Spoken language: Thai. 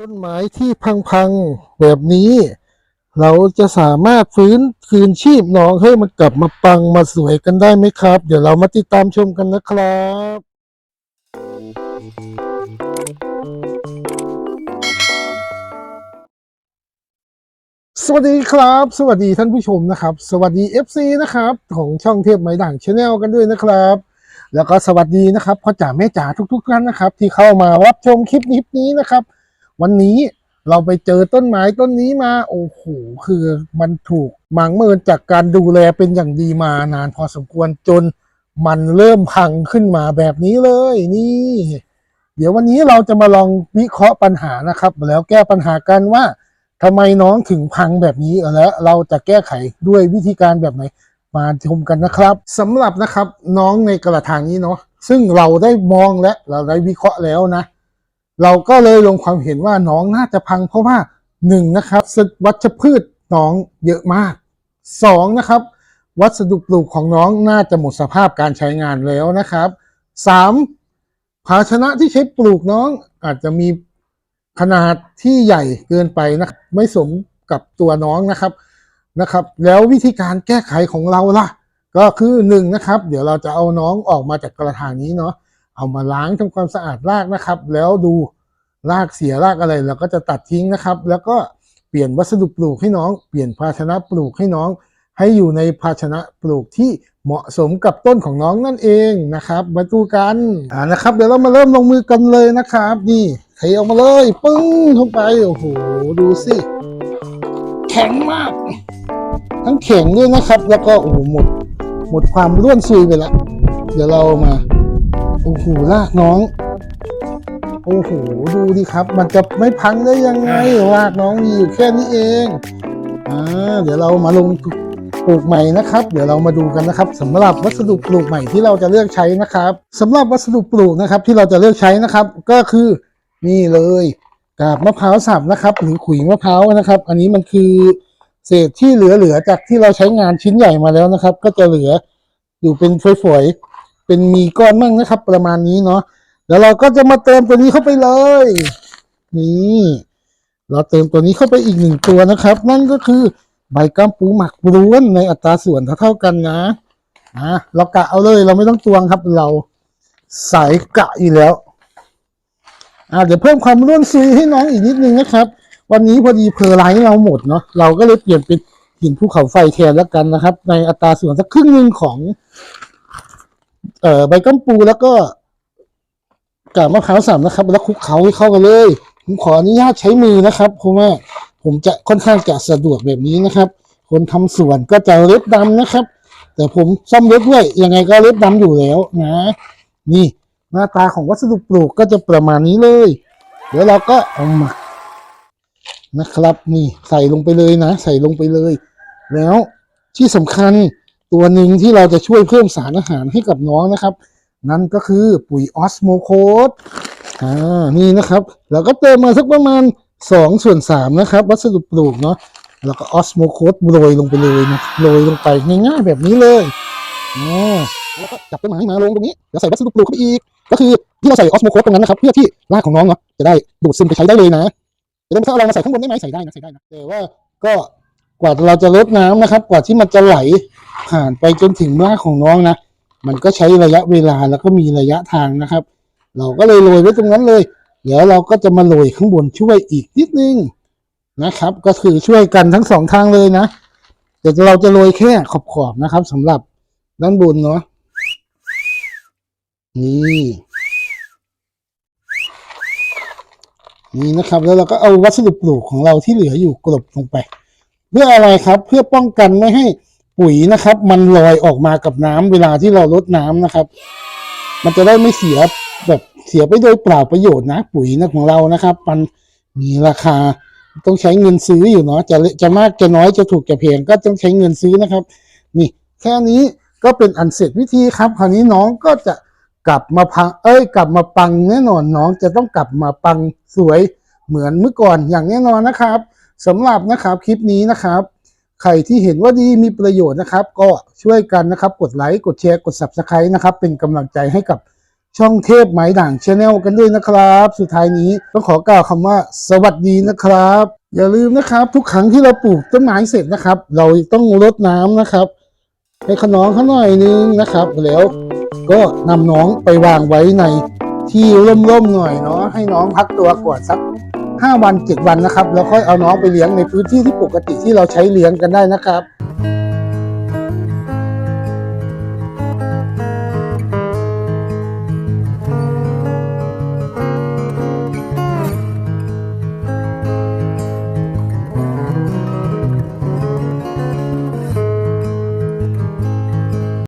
ต้นไม้ที่พังๆแบบนี้ เราจะสามารถฟื้นคืนชีพน้องให้มันกลับมาปังมาสวยกันได้ไหมครับ เดี๋ยวเรามาติดตามชมกันนะครับสวัสดีครับ สวัสดีท่านผู้ชมนะครับ สวัสดี FC นะครับ ของช่องเทพไม้ด่างชาแนลกันด้วยนะครับ แล้วก็สวัสดีนะครับพ่อจ๋าแม่จ๋าทุกๆท่านนะครับ ที่เข้ามารับชมคลิปนี้นะครับ วันนี้เราไปเจอต้นไม้ต้นนี้มา โอ้โหคือมันถูกหมังเมินจากการดูแลเป็นอย่างดีมานานพอสมควรจนมันเริ่มพังขึ้นมาแบบนี้เลยนี่ เดี๋ยววันนี้เราจะมาลองวิเคราะห์ปัญหานะครับ แล้วแก้ปัญหากันว่าทำไมน้องถึงพังแบบนี้แล้วเราจะแก้ไขด้วยวิธีการแบบไหนมาชมกันนะครับสำหรับนะครับน้องในกระถางนี้เนาะซึ่งเราได้มองและเราได้วิเคราะห์แล้วนะ เราก็เลยลงความเห็นว่าน้องน่าจะพังเพราะว่าหนึ่งนะครับวัชพืชน้องเยอะมากสองนะครับ วัสดุปลูกของน้องน่าจะหมดสภาพการใช้งานแล้วนะครับสามภาชนะที่ใช้ปลูกน้องอาจจะมีขนาดที่ใหญ่เกินไปนะไม่สมกับตัวน้องนะครับนะครับ แล้ววิธีการแก้ไขของเราล่ะ ก็คือหนึ่งนะครับ เดี๋ยวเราจะเอาน้องออกมาจากกระถางนี้เนาะเอามาล้างทำความสะอาดรากนะครับ แล้วดู รากเสียรากอะไรเราก็จะตัดทิ้งนะครับ แล้วก็เปลี่ยนวัสดุปลูกให้น้อง เปลี่ยนภาชนะปลูกให้น้อง ให้อยู่ในภาชนะปลูกที่เหมาะสมกับต้นของน้องนั่นเองนะครับมาดูกันอ่านะครับเดี๋ยวเรามาเริ่มลงมือกันเลยนะครับ นี่เทออกมาเลยปึ้งเข้าไปโอ้โหดูสิแข็งมาก ทั้งแข็งด้วยนะครับ แล้วก็โอ้โหหมดหมดความร่วนซุยไปแล้วเดี๋ยวเรามาโอ้โหลากน้อง โอ้โห ดูดิครับ มันจะไม่พังได้ยังไงลากน้องมีอยู่แค่นี้เองอ่าเดี๋ยวเรามาลงปลูกใหม่นะครับ เดี๋ยวเรามาดูกันนะครับสำหรับวัสดุปลูกใหม่ที่เราจะเลือกใช้นะครับสำหรับวัสดุปลูกนะครับ ที่เราจะเลือกใช้นะครับ ก็คือนี่เลยกาบมะพร้าวสับนะครับ หรือขุยมะพร้าวนะครับ อันนี้มันคือเศษที่เหลือๆจากที่เราใช้งานชิ้นใหญ่มาแล้วนะครับ ก็จะเหลืออยู่เป็นฝอยๆเป็นมีก้อนมั่งนะครับ ประมาณนี้เนาะ แล้วเราก็จะมาเติมตัวนี้เข้าไปเลย นี่เราเติมตัวนี้เข้าไปอีกหนึ่งตัวนะครับ นั่นก็คือใบกัมปูหมักล้วนในอัตราส่วนเท่ากันนะอะเรากะเอาเลยเราไม่ต้องตวงครับ เราสายกะอยู่แล้วอ่าเดี๋ยวเพิ่มความร่วนซุยให้น้องอีกนิดนึงนะครับ วันนี้พอดีเพอร์ไลท์เราหมดเนาะเราก็เลยเปลี่ยนเป็นหินภูเขาไฟแทนแล้วกันนะครับ ในอัตราส่วนสักครึ่งหนึ่งของ เอ่อใบกัมปูแล้วก็ กาบมะพร้าวสับนะครับ แล้วคลุกเคล้าให้เข้ากันเลย ผมขออนุญาตใช้มือนะครับ เพราะว่าผมจะค่อนข้างจะสะดวกแบบนี้นะครับ คนทำสวนก็จะเล็บดำนะครับ แต่ผมซ่อมเล็บด้วยยังไงก็เล็บดำอยู่แล้วนะ นี่หน้าตาของวัสดุปลูกก็จะประมาณนี้เลย เดี๋ยวเราก็เอามานะครับนี่ใส่ลงไปเลยนะ ใส่ลงไปเลย แล้วที่สำคัญตัวหนึ่งที่เราจะช่วยเพิ่มสารอาหารให้กับน้องนะครับ นั่นก็คือปุ๋ยออสโมโคสอ่านี่นะครับเราก็เติมมาสักประมาณสองส่วนสามนะครับ วัสดุปลูกเนาะแล้วก็ออสโมโคสโรยลงไปเลยนะโรยลงไปง่ายๆแบบนี้เลยอ่าแล้วก็จับต้นไม้มาลงตรงนี้แล้วใส่วัสดุปลูกเข้าไปอีก ก็คือที่เราใส่ออสโมโคสตรงนั้นนะครับ เพื่อที่รากของน้องเนาะจะได้ดูดซึมไปใช้ได้เลยนะจะได้ไม่ต้องเอาอะไรมาใส่ข้างบนได้ไหมใส่ได้นะใส่ได้นะแต่ว่าก็กว่าเราจะลดน้ำนะครับ กว่าที่มันจะไหลผ่านไปจนถึงรากของน้องนะ มันก็ใช้ระยะเวลาแล้วก็มีระยะทางนะครับ เราก็เลยโรยไว้ตรงนั้นเลย เดี๋ยวเราก็จะมาโรยข้างบนช่วยอีกนิดนึงนะครับ ก็คือช่วยกันทั้งสองทางเลยนะแต่เราจะโรยแค่ขอบๆนะครับสำหรับด้านบนเนาะนี่นี่นะครับ แล้วเราก็เอาวัสดุปลูกของเราที่เหลืออยู่กลบลงไป เพื่ออะไรครับเพื่อป้องกันไม่ให้ ปุ๋ยนะครับ มันลอยออกมากับน้ำเวลาที่เราลดน้ำนะครับ มันจะได้ไม่เสียแบบเสียไปโดยเปล่าประโยชน์นะ ปุ๋ยนะของเรานะครับ มันมีราคาต้องใช้เงินซื้ออยู่เนาะจะเละจะมากจะน้อยจะถูกจะแพงก็ต้องใช้เงินซื้อนะครับ นี่ แค่นี้ก็เป็นอันเสร็จวิธีครับ คราวนี้น้องก็จะกลับมาพังเอ้ย กลับมาปังแน่นอนน้องจะต้องกลับมาปังสวยเหมือนเมื่อก่อนอย่างแน่นอนนะครับสำหรับนะครับคลิปนี้นะครับ ใครที่เห็นว่าดีมีประโยชน์นะครับ ก็ช่วยกันนะครับ กดไลค์กดแชร์กด subscribe นะครับ เป็นกำลังใจให้กับช่องเทพไม้ด่างชาแนลกันด้วยนะครับ สุดท้ายนี้ต้องขอกล่าวคำว่า สวัสดีนะครับ อย่าลืมนะครับ ทุกครั้งที่เราปลูกต้นไม้เสร็จนะครับ เราต้องรดน้ำนะครับ ให้ขน้องเขาหน่อยนึงนะครับ แล้วก็นำน้องไปวางไว้ในที่ร่มๆหน่อยเนาะให้น้องพักตัวก่อนสัก 5 วัน 7 วันนะครับ แล้วค่อยเอาน้องไปเลี้ยงในพื้นที่ที่ปกติที่เราใช้เลี้ยงกันได้นะครับ